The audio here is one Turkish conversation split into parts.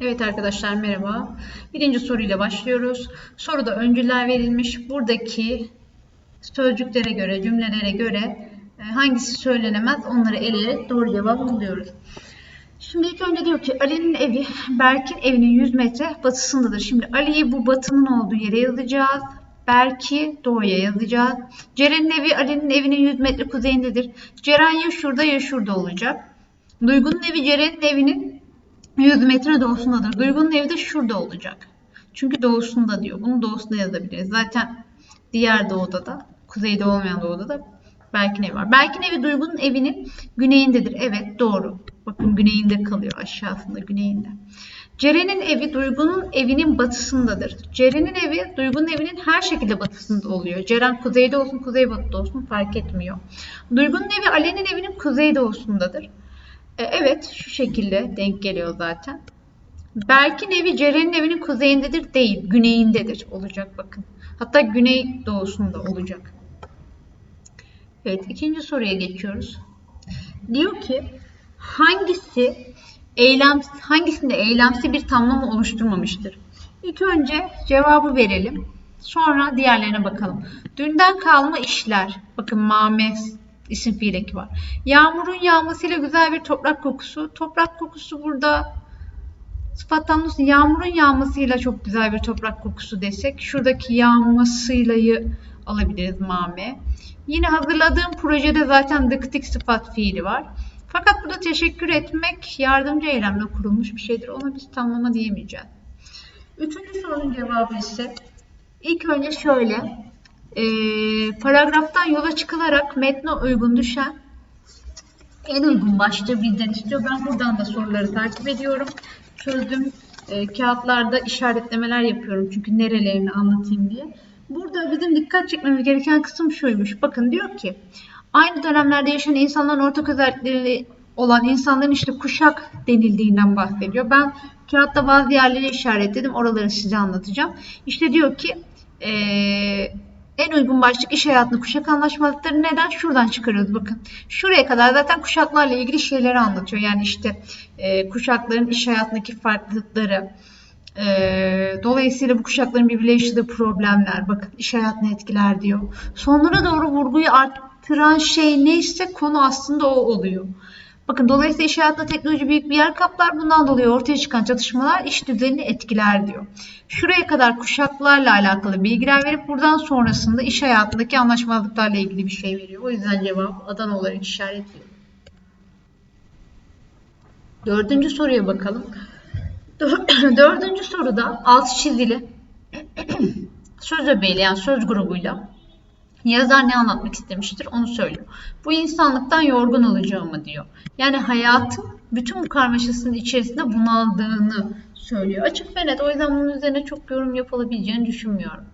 Evet arkadaşlar merhaba. Birinci soruyla başlıyoruz. Soruda öncüler verilmiş. Buradaki sözcüklere göre, cümlelere göre e, hangisi söylenemez onları eleyerek doğru cevabı buluyoruz. Şimdi ilk önce diyor ki Ali'nin evi Berk'in evinin 100 metre batısındadır. Şimdi Ali'yi bu batının olduğu yere yazacağız. Berk'i doğuya yazacağız. Ceren'in evi Ali'nin evinin 100 metre kuzeyindedir. Ceren ya şurada ya şurada olacak. Duygu'nun evi Ceren'in evinin 100 metre doğusundadır. Duygu'nun evi de şurada olacak. Çünkü doğusunda diyor. Bunu doğusunda yazabiliriz. Zaten diğer doğuda da, kuzeyde olmayan doğuda da Berk'in evi var. Berk'in evi Duygu'nun evinin güneyindedir. Evet doğru. Bakın güneyinde kalıyor aşağısında güneyinde. Ceren'in evi Duygu'nun evinin batısındadır. Ceren'in evi Duygu'nun evinin her şekilde batısında oluyor. Ceren kuzeyde olsun kuzeybatıda olsun fark etmiyor. Duygu'nun evi Ali'nin evinin kuzeydoğusundadır. E, evet şu şekilde denk geliyor zaten. Berk'in evi Ceren'in evinin kuzeyindedir değil, güneyindedir olacak bakın. Hatta güney doğusunda olacak. Evet ikinci soruya geçiyoruz. Diyor ki hangisi eylem hangisinde eylemsi bir tamlama oluşturmamıştır? İlk önce cevabı verelim. Sonra diğerlerine bakalım. Dünden kalma işler. Bakın mame isim fiil var. Yağmurun yağmasıyla güzel bir toprak kokusu. Toprak kokusu burada sıfattan? Yağmurun yağmasıyla çok güzel bir toprak kokusu desek. Şuradaki yağmasıylayı alabiliriz mame. Yine hazırladığım projede zaten dıktik sıfat fiili var. Fakat burada teşekkür etmek yardımcı eylemle kurulmuş bir şeydir. Ona biz tamlama diyemeyeceğiz. Üçüncü sorunun cevabı ise ilk önce şöyle. E, paragraftan yola çıkılarak metne uygun düşen en uygun başlığı bizden istiyor. Ben buradan da soruları takip ediyorum. Çözdüm. E, kağıtlarda işaretlemeler yapıyorum. Çünkü nerelerini anlatayım diye. Burada bizim dikkat çekmemiz gereken kısım şuymuş. Bakın diyor ki aynı dönemlerde yaşayan insanların ortak özellikleri olan insanların işte kuşak denildiğinden bahsediyor. Ben kağıtta bazı yerleri işaretledim. Oraları size anlatacağım. İşte diyor ki ee, en uygun başlık iş hayatında kuşak anlaşmazlıkları neden? Şuradan çıkarıyoruz bakın. Şuraya kadar zaten kuşaklarla ilgili şeyleri anlatıyor. Yani işte e, kuşakların iş hayatındaki farklılıkları, e, dolayısıyla bu kuşakların birbirle yaşadığı problemler, bakın iş hayatını etkiler diyor. Sonlara doğru vurguyu arttıran şey neyse konu aslında o oluyor. Bakın dolayısıyla iş hayatında teknoloji büyük bir yer kaplar. Bundan dolayı ortaya çıkan çatışmalar iş düzenini etkiler diyor. Şuraya kadar kuşaklarla alakalı bilgiler verip buradan sonrasında iş hayatındaki anlaşmazlıklarla ilgili bir şey veriyor. O yüzden cevap Adana olarak işaretliyor. Dördüncü soruya bakalım. Dördüncü soruda alt çizili söz öbeğiyle yani söz grubuyla yazar ne anlatmak istemiştir onu söylüyor. Bu insanlıktan yorgun olacağımı diyor. Yani hayatın bütün bu karmaşasının içerisinde bunaldığını söylüyor. Açık ve net. O yüzden bunun üzerine çok yorum yapılabileceğini düşünmüyorum.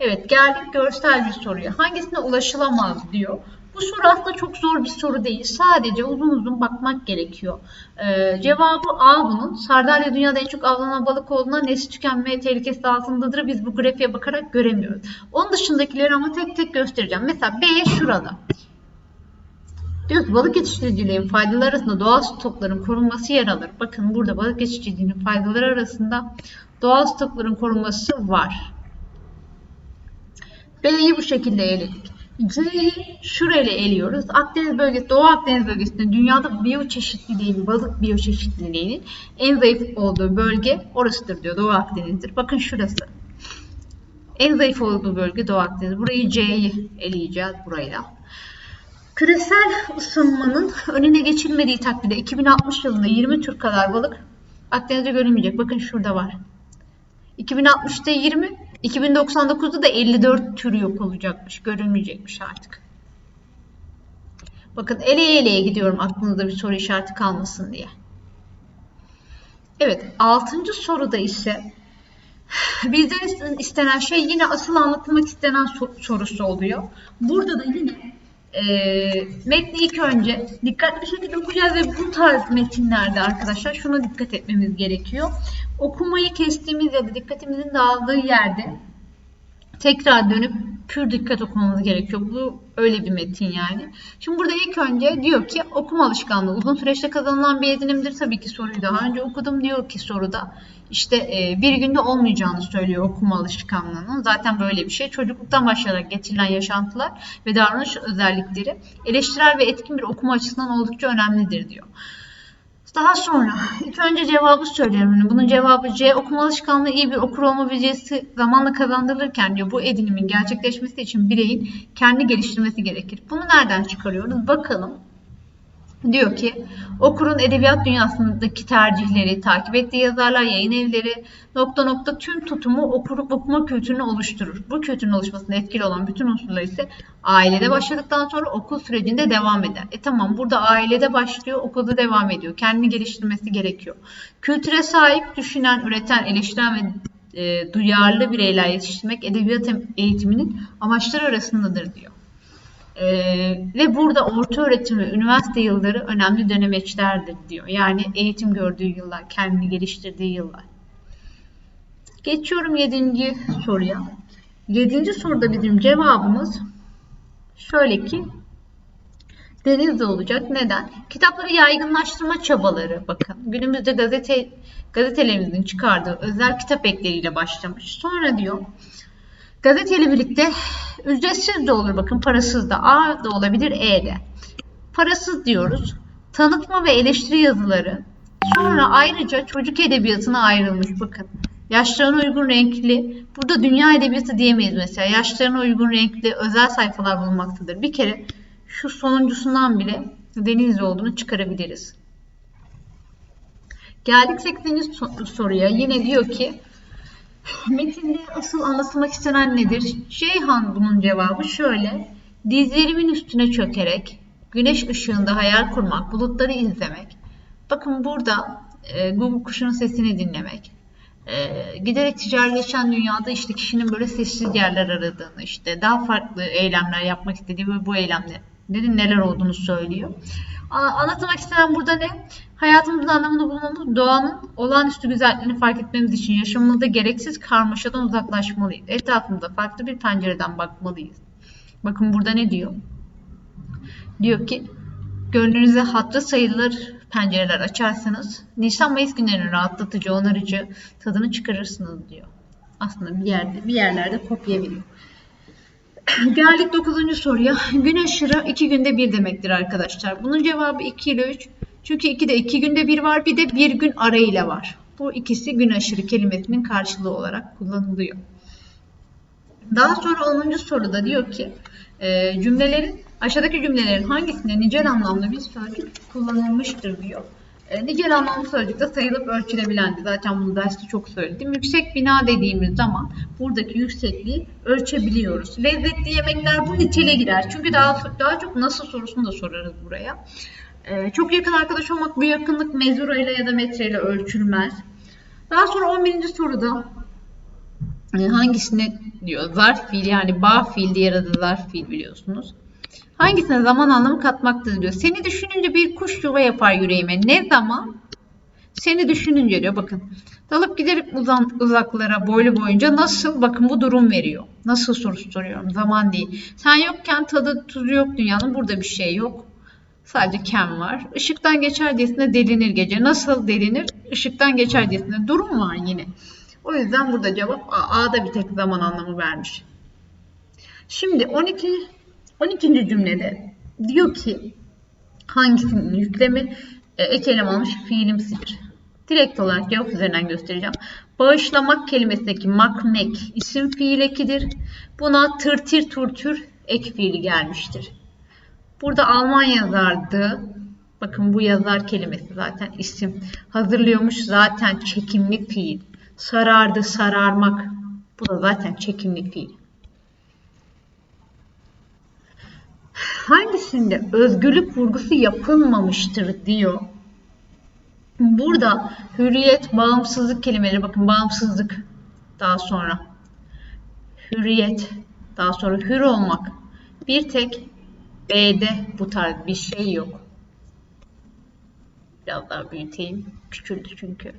Evet geldik görsel bir soruya. Hangisine ulaşılamaz diyor. Bu soru aslında çok zor bir soru değil. Sadece uzun uzun bakmak gerekiyor. Ee, cevabı A bunun. Sardalya dünyada en çok avlanan balık olduğuna nesli tükenme tehlikesi altındadır. Biz bu grafiğe bakarak göremiyoruz. Onun dışındakileri ama tek tek göstereceğim. Mesela B şurada. Diyor ki balık yetiştiriciliğin faydaları arasında doğal stokların korunması yer alır. Bakın burada balık yetiştiriciliğinin faydaları arasında doğal stokların korunması var. B'yi bu şekilde eledik. C'yi şurayla eliyoruz. Akdeniz bölgesi, Doğu Akdeniz bölgesinde dünyada biyoçeşitliliğin, balık biyoçeşitliliğinin en zayıf olduğu bölge orasıdır diyor. Doğu Akdeniz'dir. Bakın şurası. En zayıf olduğu bölge Doğu Akdeniz. Burayı C'yi eleyeceğiz burayla. Küresel ısınmanın önüne geçilmediği takdirde 2060 yılında 20 tür kadar balık Akdeniz'de görülmeyecek. Bakın şurada var. 2060'da 20, 2099'da da 54 tür yok olacakmış. Görülmeyecekmiş artık. Bakın eleye eleye gidiyorum aklınızda bir soru işareti kalmasın diye. Evet, altıncı soruda ise bizden istenen şey yine asıl anlatılmak istenen sorusu oluyor. Burada da yine e, metni ilk önce dikkatli bir şekilde okuyacağız ve bu tarz metinlerde arkadaşlar şuna dikkat etmemiz gerekiyor. Okumayı kestiğimiz ya da dikkatimizin dağıldığı yerde tekrar dönüp pür dikkat okumamız gerekiyor. Bu öyle bir metin yani. Şimdi burada ilk önce diyor ki okuma alışkanlığı uzun süreçte kazanılan bir edinimdir. Tabii ki soruyu daha önce okudum diyor ki soruda. İşte e, bir günde olmayacağını söylüyor okuma alışkanlığının. Zaten böyle bir şey. Çocukluktan başlayarak geçirilen yaşantılar ve davranış özellikleri eleştirel ve etkin bir okuma açısından oldukça önemlidir diyor. Daha sonra ilk önce cevabı söylüyorum. Bunun cevabı C. Okuma alışkanlığı iyi bir okur olma becerisi zamanla kazandırılırken diyor bu edinimin gerçekleşmesi için bireyin kendi geliştirmesi gerekir. Bunu nereden çıkarıyoruz? Bakalım. Diyor ki okurun edebiyat dünyasındaki tercihleri, takip ettiği yazarlar, yayın evleri nokta nokta tüm tutumu okurup okuma kültürünü oluşturur. Bu kültürün oluşmasında etkili olan bütün unsurlar ise ailede başladıktan sonra okul sürecinde devam eder. E tamam burada ailede başlıyor, okulda devam ediyor. Kendini geliştirmesi gerekiyor. Kültüre sahip, düşünen, üreten, eleştiren ve e, duyarlı bireyler yetiştirmek edebiyat eğitiminin amaçları arasındadır diyor. Ee, ve burada orta öğretim ve üniversite yılları önemli dönemeçlerdir diyor. Yani eğitim gördüğü yıllar, kendini geliştirdiği yıllar. Geçiyorum yedinci soruya. Yedinci soruda bizim cevabımız şöyle ki Denizli olacak. Neden? Kitapları yaygınlaştırma çabaları bakın. Günümüzde gazete gazetelerimizin çıkardığı özel kitap ekleriyle başlamış. Sonra diyor Gazeteyle birlikte ücretsiz de olur bakın parasız da A da olabilir E de. Parasız diyoruz. Tanıtma ve eleştiri yazıları. Sonra ayrıca çocuk edebiyatına ayrılmış bakın. Yaşlarına uygun renkli. Burada dünya edebiyatı diyemeyiz mesela. Yaşlarına uygun renkli özel sayfalar bulunmaktadır. Bir kere şu sonuncusundan bile Denizli olduğunu çıkarabiliriz. Geldik 8. soruya. Yine diyor ki Metinde asıl anlatılmak istenen nedir? Şeyhan bunun cevabı şöyle. Dizlerimin üstüne çökerek, güneş ışığında hayal kurmak, bulutları izlemek. Bakın burada e, Google kuşunun sesini dinlemek. E, giderek ticaretleşen dünyada işte kişinin böyle sessiz yerler aradığını, işte daha farklı eylemler yapmak istediği ve bu eylemlerin neler olduğunu söylüyor. Anlatmak istenen burada ne? Hayatımızın anlamını bulmamız, doğanın olağanüstü güzelliğini fark etmemiz için yaşamımızda gereksiz karmaşadan uzaklaşmalıyız. Etrafımıza farklı bir pencereden bakmalıyız. Bakın burada ne diyor? Diyor ki, gönlünüze hatırı sayılır pencereler açarsanız, Nisan-Mayıs günlerinin rahatlatıcı, onarıcı tadını çıkarırsınız diyor. Aslında bir yerde, bir yerlerde kopyabiliyor. Geldik 9. soruya. Gün aşırı 2 günde bir demektir arkadaşlar. Bunun cevabı 2 ile 3. Çünkü 2'de 2 günde bir var bir de bir gün arayla var. Bu ikisi gün aşırı kelimesinin karşılığı olarak kullanılıyor. Daha sonra 10. soruda diyor ki e, cümlelerin aşağıdaki cümlelerin hangisinde nicel anlamlı bir sözcük kullanılmıştır diyor. E, nicel anlamlı sözcükte sayılıp ölçülebilendi. Zaten bunu derste çok söyledim. Yüksek bina dediğimiz zaman buradaki yüksekliği ölçebiliyoruz. Lezzetli yemekler bu nitele girer. Çünkü daha daha çok nasıl sorusunu da sorarız buraya. E, çok yakın arkadaş olmak bu yakınlık mezura ile ya da metre ile ölçülmez. Daha sonra 11. soruda e, hangisine diyor zarf fiil yani bağ fiil diğer adı zarf fiil biliyorsunuz. Hangisine zaman anlamı katmaktadır diyor. Seni düşününce bir kuş yuva yapar yüreğime. Ne zaman? Seni düşününce diyor bakın. Dalıp giderip uzan, uzaklara boylu boyunca nasıl bakın bu durum veriyor. Nasıl sorusu soruyorum zaman değil. Sen yokken tadı tuzu yok dünyanın burada bir şey yok. Sadece kem var. Işıktan geçer diyesine delinir gece. Nasıl delinir? Işıktan geçer diyesine durum var yine. O yüzden burada cevap A. A'da bir tek zaman anlamı vermiş. Şimdi 12 12. cümlede diyor ki hangisinin yüklemi e, ek elem almış fiilimsidir. Direkt olarak cevap üzerinden göstereceğim. Bağışlamak kelimesindeki makmek isim fiil ekidir. Buna tırtir turtür ek fiili gelmiştir. Burada Alman yazardı. Bakın bu yazar kelimesi zaten isim. Hazırlıyormuş zaten çekimli fiil. Sarardı sararmak. Bu da zaten çekimli fiil. Hangisinde özgürlük vurgusu yapılmamıştır diyor. Burada hürriyet, bağımsızlık kelimeleri bakın bağımsızlık daha sonra hürriyet daha sonra hür olmak bir tek B'de bu tarz bir şey yok. Biraz daha büyüteyim. Küçüldü çünkü.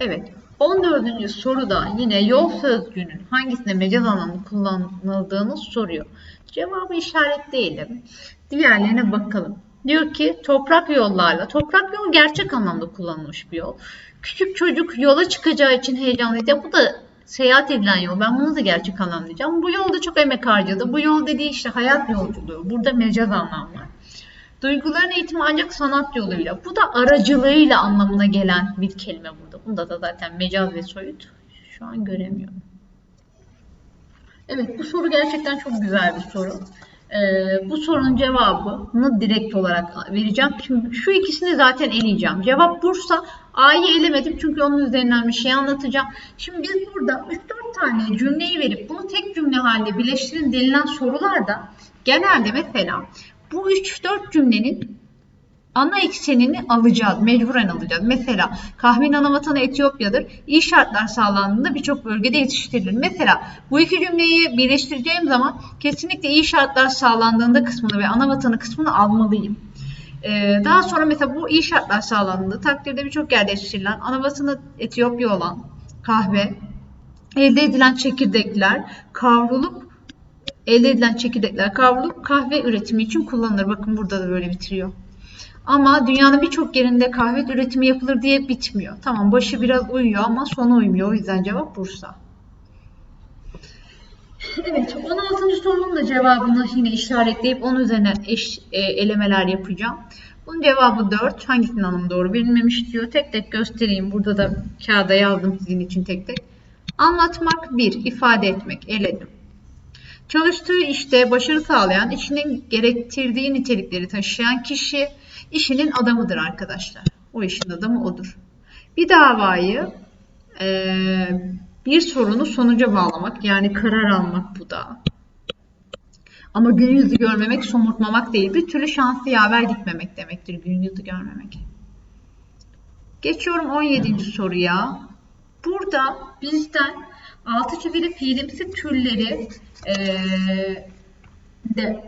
Evet. 14. soruda yine yol sözcüğünün hangisinde mecaz anlamda kullanıldığını soruyor. Cevabı işaretleyelim. Diğerlerine bakalım. Diyor ki toprak yollarla. Toprak yol gerçek anlamda kullanılmış bir yol. Küçük çocuk yola çıkacağı için heyecanlıydı. Ya bu da seyahat edilen yol. Ben bunu da gerçek anlamlayacağım. Bu yolda çok emek harcadı. Bu yol dediği işte hayat yolculuğu. Burada mecaz anlam var. Duyguların eğitimi ancak sanat yoluyla. Bu da aracılığıyla anlamına gelen bir kelime burada. Bunda da zaten mecaz ve soyut. Şu an göremiyorum. Evet bu soru gerçekten çok güzel bir soru. Ee, bu sorunun cevabını direkt olarak vereceğim. Şimdi şu ikisini zaten eleyeceğim. Cevap Bursa. A'yı elemedim çünkü onun üzerinden bir şey anlatacağım. Şimdi biz burada 3-4 tane cümleyi verip bunu tek cümle halinde birleştirin denilen sorularda genelde mesela bu 3-4 cümlenin ana eksenini alacağız. Mecburen alacağız. Mesela kahvenin ana vatanı Etiyopya'dır. İyi şartlar sağlandığında birçok bölgede yetiştirilir. Mesela bu iki cümleyi birleştireceğim zaman kesinlikle iyi şartlar sağlandığında kısmını ve ana vatanı kısmını almalıyım. Ee, daha sonra mesela bu iyi şartlar sağlandığında takdirde birçok yerde yetiştirilen ana vatanı Etiyopya olan kahve, elde edilen çekirdekler kavrulup elde edilen çekirdekler kavrulup kahve üretimi için kullanılır. Bakın burada da böyle bitiriyor. Ama dünyanın birçok yerinde kahve üretimi yapılır diye bitmiyor. Tamam başı biraz uyuyor ama sonu uymuyor. O yüzden cevap Bursa. Evet 16. sorunun da cevabını yine işaretleyip onun üzerine eş, e, elemeler yapacağım. Bunun cevabı 4. Hangisinin anlamı doğru bilinmemiş diyor. Tek tek göstereyim. Burada da kağıda yazdım sizin için tek tek. Anlatmak 1. ifade etmek. Eledim. Çalıştığı işte başarı sağlayan, işinin gerektirdiği nitelikleri taşıyan kişi işinin adamıdır arkadaşlar. O işin adamı odur. Bir davayı e, bir sorunu sonuca bağlamak yani karar almak bu da. Ama gün yüzü görmemek somurtmamak değil. Bir türlü şansı yaver gitmemek demektir gün yüzü görmemek. Geçiyorum 17. soruya. Burada bizden altı çizili fiilimsi türleri e, de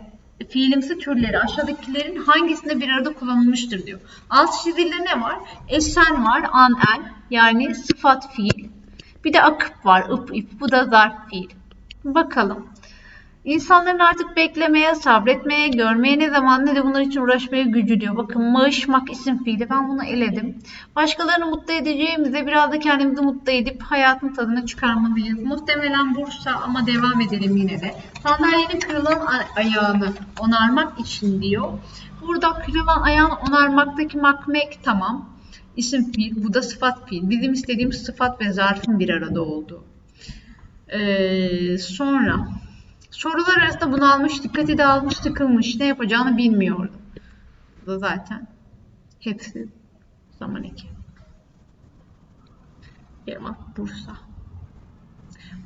fiilimsi türleri aşağıdakilerin hangisinde bir arada kullanılmıştır diyor. Alt çizilde ne var? Esen var, an el yani sıfat fiil. Bir de akıp var, ıp ip. Bu da zarf fiil. Bakalım. İnsanların artık beklemeye, sabretmeye, görmeye ne zaman ne de bunlar için uğraşmaya gücü diyor. Bakın mağışmak isim fiili. Ben bunu eledim. Başkalarını mutlu edeceğimize biraz da kendimizi mutlu edip hayatın tadını çıkarmalıyız. Muhtemelen Bursa ama devam edelim yine de. Sandalyenin kırılan ayağını onarmak için diyor. Burada kırılan ayağını onarmaktaki makmek tamam. İsim fiil. Bu da sıfat fiil. Bizim istediğimiz sıfat ve zarfın bir arada olduğu. Ee, sonra Sorular arasında bunalmış, dikkati dağılmış, sıkılmış, ne yapacağını bilmiyordu. Bu da zaten hepsi zaman eki. Cevap Bursa.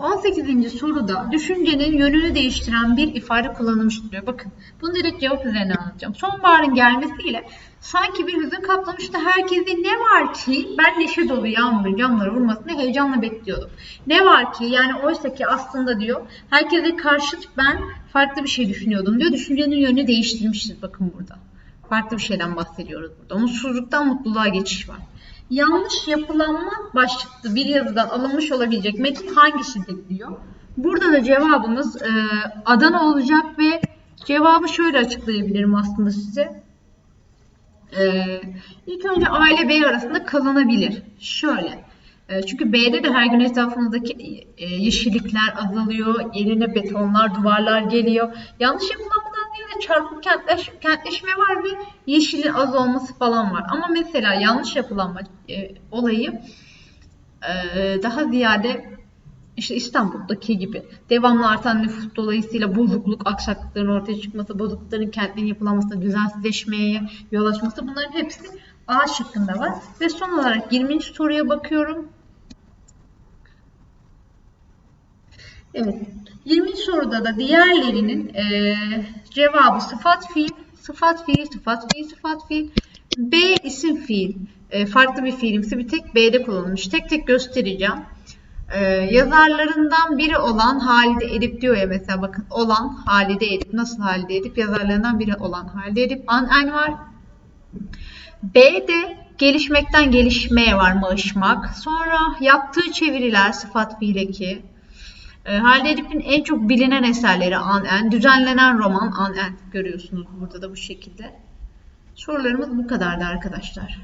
18. soruda düşüncenin yönünü değiştiren bir ifade kullanılmıştır diyor. Bakın bunu direkt cevap üzerine anlatacağım. Sonbaharın gelmesiyle sanki bir hüzün kaplamıştı herkesi. Ne var ki ben neşe dolu yağmurun camlara vurmasını heyecanla bekliyordum. Ne var ki yani oysa ki aslında diyor herkese karşıt ben farklı bir şey düşünüyordum diyor. Düşüncenin yönünü değiştirmişiz bakın burada. Farklı bir şeyden bahsediyoruz burada. Umutsuzluktan mutluluğa geçiş var. Yanlış yapılanma başlıklı bir yazıdan alınmış olabilecek metin hangisidir diyor. Burada da cevabımız e, Adana olacak ve cevabı şöyle açıklayabilirim aslında size. E, ilk önce A ile B arasında kalınabilir. Şöyle. E, çünkü B'de de her gün etrafımızdaki e, yeşillikler azalıyor, yerine betonlar, duvarlar geliyor. Yanlış değil de çarpık kentleş, kentleşme var ve yeşilin az olması falan var. Ama mesela yanlış yapılanma e, olayı e, daha ziyade işte İstanbul'daki gibi devamlı artan nüfus dolayısıyla bozukluk, aksaklıkların ortaya çıkması, bozuklukların kentlerin yapılanmasına, düzensizleşmeye yol açması bunların hepsi A şıkkında var. Ve son olarak 20. soruya bakıyorum. Evet. 20. soruda da diğerlerinin e, cevabı sıfat fiil, sıfat fiil, sıfat fiil, sıfat fiil. B isim fiil. E, farklı bir fiilimsi bir tek B'de kullanılmış. Tek tek göstereceğim. E, yazarlarından biri olan Halide Edip diyor ya mesela bakın olan Halide Edip. Nasıl Halide Edip? Yazarlarından biri olan Halide Edip. An en var. B'de gelişmekten gelişmeye var mağışmak. Sonra yaptığı çeviriler sıfat fiileki. E, Halide Edip'in en çok bilinen eserleri An En, düzenlenen roman An En görüyorsunuz burada da bu şekilde. Sorularımız bu kadardı arkadaşlar.